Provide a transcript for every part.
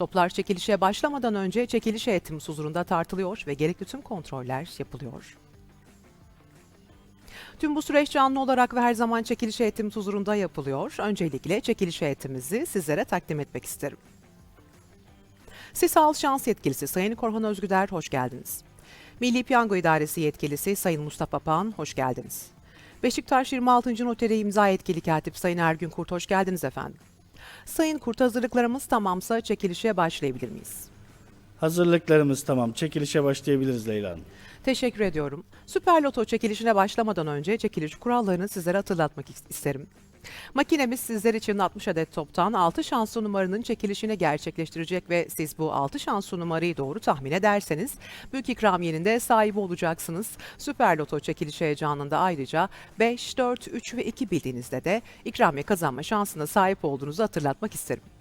Toplar çekilişe başlamadan önce çekiliş heyetimiz huzurunda tartılıyor ve gerekli tüm kontroller yapılıyor. Tüm bu süreç canlı olarak ve her zaman çekiliş heyetimiz huzurunda yapılıyor. Öncelikle çekiliş heyetimizi sizlere takdim etmek isterim. Sisal Şans Yetkilisi Sayın Korhan Özgüder hoş geldiniz. Milli Piyango İdaresi Yetkilisi Sayın Mustafa Pan hoş geldiniz. Beşiktaş 26. Noteri imza yetkili katip Sayın Ergün Kurt hoş geldiniz efendim. Sayın Kurt hazırlıklarımız tamamsa çekilişe başlayabilir miyiz? Hazırlıklarımız tamam. Çekilişe başlayabiliriz Leyla Hanım. Teşekkür ediyorum. Süper Loto çekilişine başlamadan önce çekiliş kurallarını sizlere hatırlatmak is- isterim. Makinemiz sizler için 60 adet toptan 6 şanslı numaranın çekilişini gerçekleştirecek ve siz bu 6 şanslı numarayı doğru tahmin ederseniz büyük ikramiyenin de sahibi olacaksınız. Süper Loto çekiliş heyecanında ayrıca 5, 4, 3 ve 2 bildiğinizde de ikramiye kazanma şansına sahip olduğunuzu hatırlatmak isterim.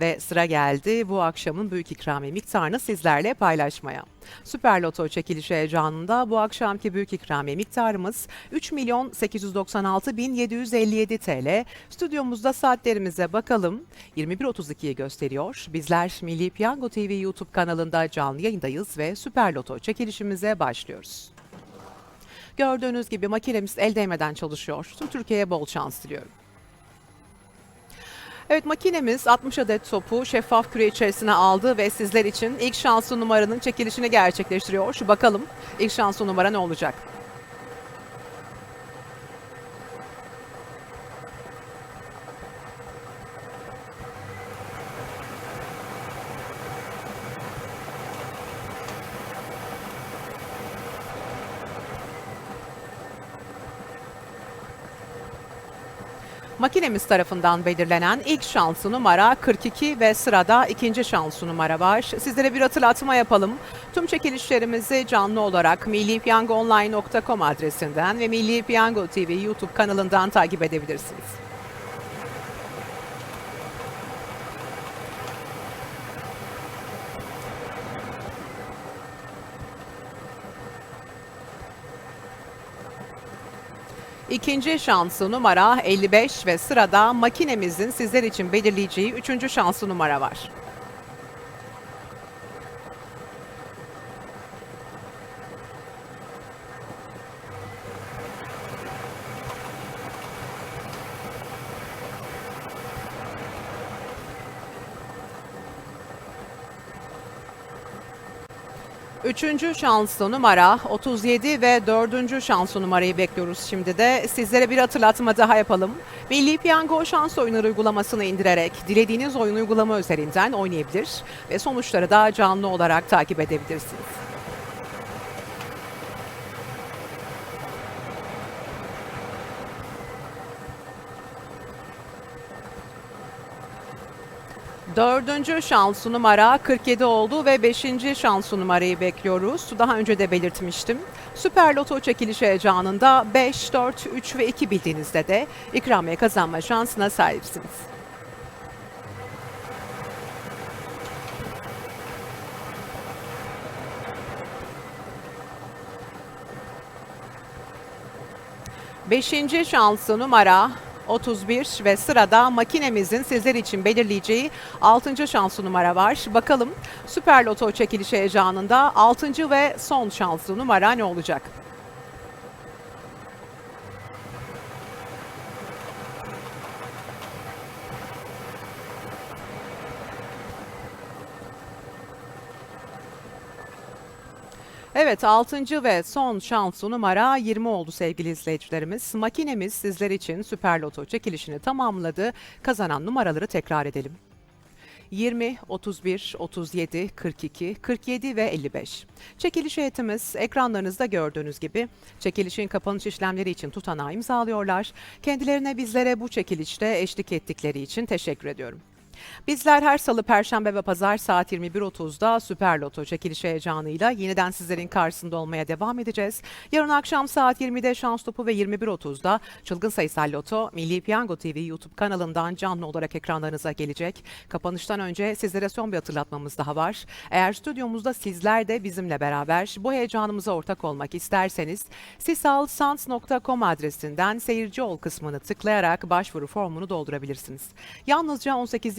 Ve sıra geldi bu akşamın büyük ikramiye miktarını sizlerle paylaşmaya. Süper Loto çekilişi heyecanında bu akşamki büyük ikramiye miktarımız 3 milyon 896 bin 757 TL. Stüdyomuzda saatlerimize bakalım. 21.32'yi gösteriyor. Bizler Milli Piyango TV YouTube kanalında canlı yayındayız ve Süper Loto çekilişimize başlıyoruz. Gördüğünüz gibi makinemiz el değmeden çalışıyor. Tüm Türkiye'ye bol şans diliyorum. Evet makinemiz 60 adet topu şeffaf küre içerisine aldı ve sizler için ilk şanslı numaranın çekilişini gerçekleştiriyor. Şu bakalım ilk şanslı numara ne olacak? Makinemiz tarafından belirlenen ilk şanslı numara 42 ve sırada ikinci şanslı numara var. Sizlere bir hatırlatma yapalım. Tüm çekilişlerimizi canlı olarak millipiyangoonline.com adresinden ve Milli Piyango TV YouTube kanalından takip edebilirsiniz. İkinci şanslı numara 55 ve sırada makinemizin sizler için belirleyeceği üçüncü şanslı numara var. Üçüncü şanslı numara 37 ve dördüncü şanslı numarayı bekliyoruz şimdi de. Sizlere bir hatırlatma daha yapalım. Milli Piyango şans oyunları uygulamasını indirerek dilediğiniz oyun uygulama üzerinden oynayabilir ve sonuçları da canlı olarak takip edebilirsiniz. Dördüncü şanslı numara 47 oldu ve beşinci şanslı numarayı bekliyoruz. Daha önce de belirtmiştim. Süper Loto çekiliş heyecanında 5, 4, 3 ve 2 bildiğinizde de ikramiye kazanma şansına sahipsiniz. Beşinci şanslı numara 31 ve sırada makinemizin sizler için belirleyeceği 6. şanslı numara var. Bakalım Süper Loto çekiliş heyecanında 6. ve son şanslı numara ne olacak? Evet 6. ve son şanslı numara 20 oldu sevgili izleyicilerimiz. Makinemiz sizler için Süper Loto çekilişini tamamladı. Kazanan numaraları tekrar edelim. 20, 31, 37, 42, 47 ve 55. Çekiliş heyetimiz ekranlarınızda gördüğünüz gibi çekilişin kapanış işlemleri için tutanağı imzalıyorlar. Kendilerine bizlere bu çekilişte eşlik ettikleri için teşekkür ediyorum. Bizler her salı, perşembe ve pazar saat 21.30'da Süper Loto çekiliş heyecanıyla yeniden sizlerin karşısında olmaya devam edeceğiz. Yarın akşam saat 20'de Şans Topu ve 21.30'da Çılgın Sayısal Loto Milli Piyango TV YouTube kanalından canlı olarak ekranlarınıza gelecek. Kapanıştan önce sizlere son bir hatırlatmamız daha var. Eğer stüdyomuzda sizler de bizimle beraber bu heyecanımıza ortak olmak isterseniz sisalsans.com adresinden seyirci ol kısmını tıklayarak başvuru formunu doldurabilirsiniz. Yalnızca 18